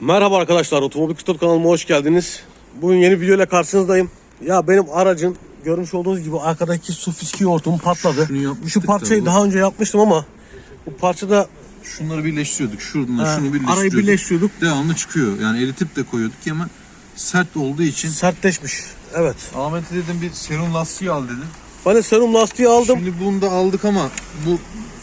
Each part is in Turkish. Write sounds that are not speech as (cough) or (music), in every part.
Merhaba arkadaşlar, Otomobil Kıtot kanalıma hoş geldiniz. Bugün yeni video ile karşınızdayım. Ya benim aracın görmüş olduğunuz gibi arkadaki su fiski hortumu patladı. Şu da parçayı bu- daha önce yapmıştım ama bu parçada Şunları birleştiriyorduk. Şuradan Ha, şunu birleştiriyorduk. arayı birleştiriyorduk. Devamlı çıkıyor. Yani eritip de koyuyorduk ama sert olduğu için. sertleşmiş. Evet. Ahmet'e dedim bir serum lastiği al dedim. Ben de serum lastiği aldım. Şimdi bunu da aldık ama bu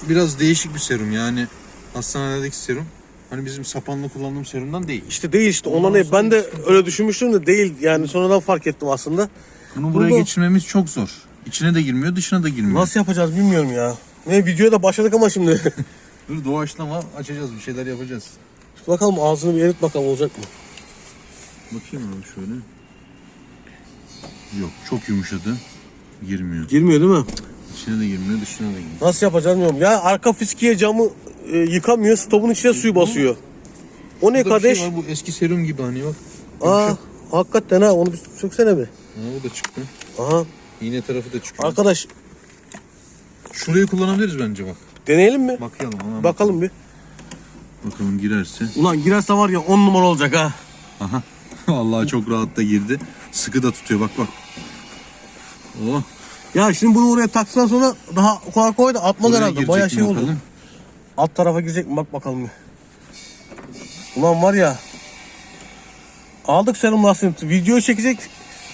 biraz değişik bir serum. Yani hastanelerdeki serum. Hani bizim sapanla kullandığım serumdan değil. İşte değil işte ondan değil. Ben de öyle düşünmüştüm de değil. Yani sonradan fark ettim aslında. Bunu buraya Burada- geçirmemiz çok zor. İçine de girmiyor, dışına da girmiyor. Nasıl yapacağız bilmiyorum ya. Ne videoya da başladık ama şimdi. (laughs) Dur doğaçlama açacağız, bir şeyler yapacağız. bakalım ağzını bir erit bakalım olacak mı? Bakayım abi şöyle. Yok, çok yumuşadı. Girmiyor. Girmiyor değil mi? İçine de girmiyor, dışına da girmiyor. Nasıl yapacağız bilmiyorum. Ya arka fiskiye camı e, yıkamıyor. Stopun içine suyu basıyor. O ne Burada bir kardeş? şey var, bu eski serum gibi hani bak. Aa, Yumuşak. hakikaten ha onu bir söksene bir. Ha, o da çıktı. Aha İğne tarafı da çıkıyor. arkadaş Şurayı kullanabiliriz bence bak. deneyelim mi? Bakayalım. Ona Bakalım bir. Bakalım girerse. Ulan girerse var ya 10 numara olacak ha. Aha. (laughs) Vallahi çok rahat da girdi. Sıkı da tutuyor bak bak. Oh. Ya şimdi bunu oraya taktıktan sonra daha kolay kolay da atmaz Buraya herhalde. girecek Bayağı mi şey oldu. bakalım? Alt tarafa girecek mi bak bakalım. Ulan var ya. Aldık serum lastiğini. Video çekecek.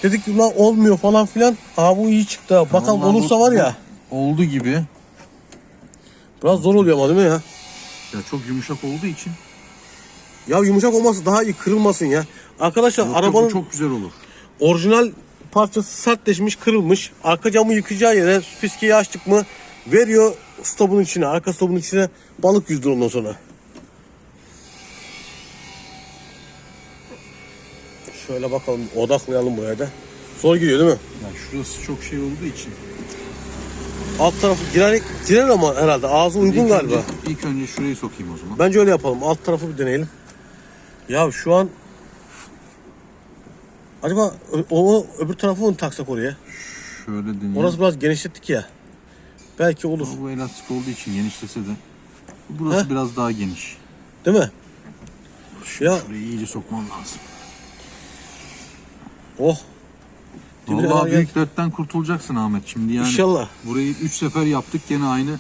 Dedik ki lan olmuyor falan filan. Aa bu iyi çıktı. ha. Bakalım Vallahi bu- olursa var ya. Oldu gibi. Biraz zor oluyor ama değil mi ya? Ya çok yumuşak olduğu için. Ya yumuşak olması daha iyi kırılmasın ya. Arkadaşlar Yok, arabanın bu çok güzel olur. orijinal parçası sertleşmiş kırılmış. Arka camı yıkacağı yere fiskeyi açtık mı veriyor stopun içine arka stopun içine balık yüzdür ondan sonra. Şöyle bakalım odaklayalım buraya da. Zor giriyor değil mi? Ya şurası çok şey olduğu için. Alt tarafı girer, girer ama herhalde ağzı uygun İlk galiba. Önce, ilk önce şurayı sokayım o zaman. Bence öyle yapalım. Alt tarafı bir deneyelim. Ya şu an acaba ö- onu öbür tarafı mı taksak oraya? Şöyle deneyeyim. Orası biraz genişlettik ya. Belki olur. Bu elastik olduğu için genişlese de. Burası Heh. biraz daha geniş. Değil mi? Ya Şurayı iyice sokmam lazım. oh. Dibine Vallahi büyük dertten kurtulacaksın Ahmet şimdi yani. İnşallah. Burayı 3 sefer yaptık gene aynı.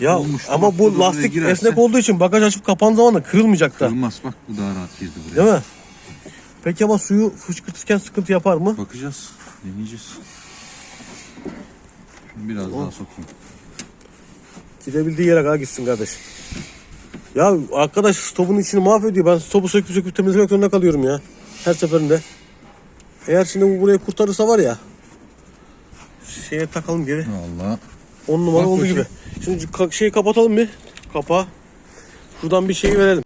Ya Olmuştu. ama bu lastik girerse- esnek olduğu için bagaj açıp kapandığı zaman da kırılmayacak da. Kırılmaz bak bu daha rahat girdi buraya. Değil mi? Peki ama suyu fışkırtırken sıkıntı yapar mı? Bakacağız. Deneyeceğiz. Biraz daha sokayım. Gidebildiği yere kadar gitsin kardeş. Ya arkadaş stopun içini mahvediyor. Ben stopu söküp söküp temizlemek zorunda kalıyorum ya. Her seferinde. Eğer şimdi bu burayı kurtarırsa var ya. Şeye takalım geri. Vallahi. 10 numara Bak oldu bakayım. gibi. Şimdi ka- şeyi kapatalım bir. Kapağı. Şuradan bir şey verelim.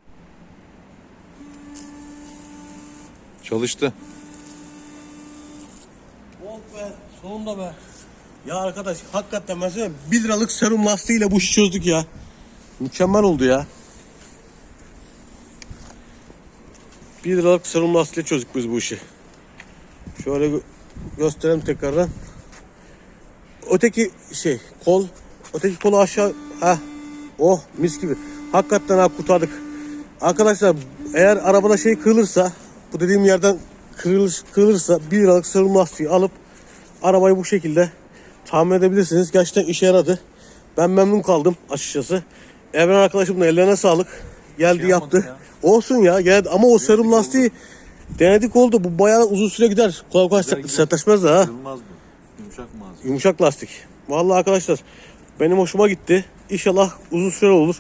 Çalıştı. Oh be sonunda be. Ya arkadaş hakikaten sana 1 liralık serum lastiğiyle bu işi çözdük ya. Mükemmel oldu ya. 1 liralık serum lastiğiyle çözdük biz bu işi. Şöyle gö- gösterelim tekrardan. Öteki şey kol. Öteki kolu aşağı. Ha. Oh mis gibi. Hakikaten ha kurtardık. Arkadaşlar eğer arabada şey kırılırsa bu dediğim yerden kırılır, kırılırsa 1 liralık serum lastiği alıp arabayı bu şekilde tamir edebilirsiniz. Gerçekten işe yaradı. Ben memnun kaldım açıkçası. Evren arkadaşımın ellerine sağlık. Geldi Şey yaptı. yapmadık Olsun ya geldi ama o serum lastiği denedik oldu. Bu bayağı uzun süre gider. Kolay kolay sertleşmez de ha. Kırılmaz bu. Yumuşak malzeme. Yumuşak lastik. Vallahi arkadaşlar benim hoşuma gitti. İnşallah uzun süre olur.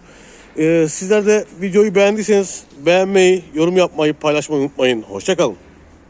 Ee, sizler de videoyu beğendiyseniz beğenmeyi, yorum yapmayı, paylaşmayı unutmayın. Hoşçakalın.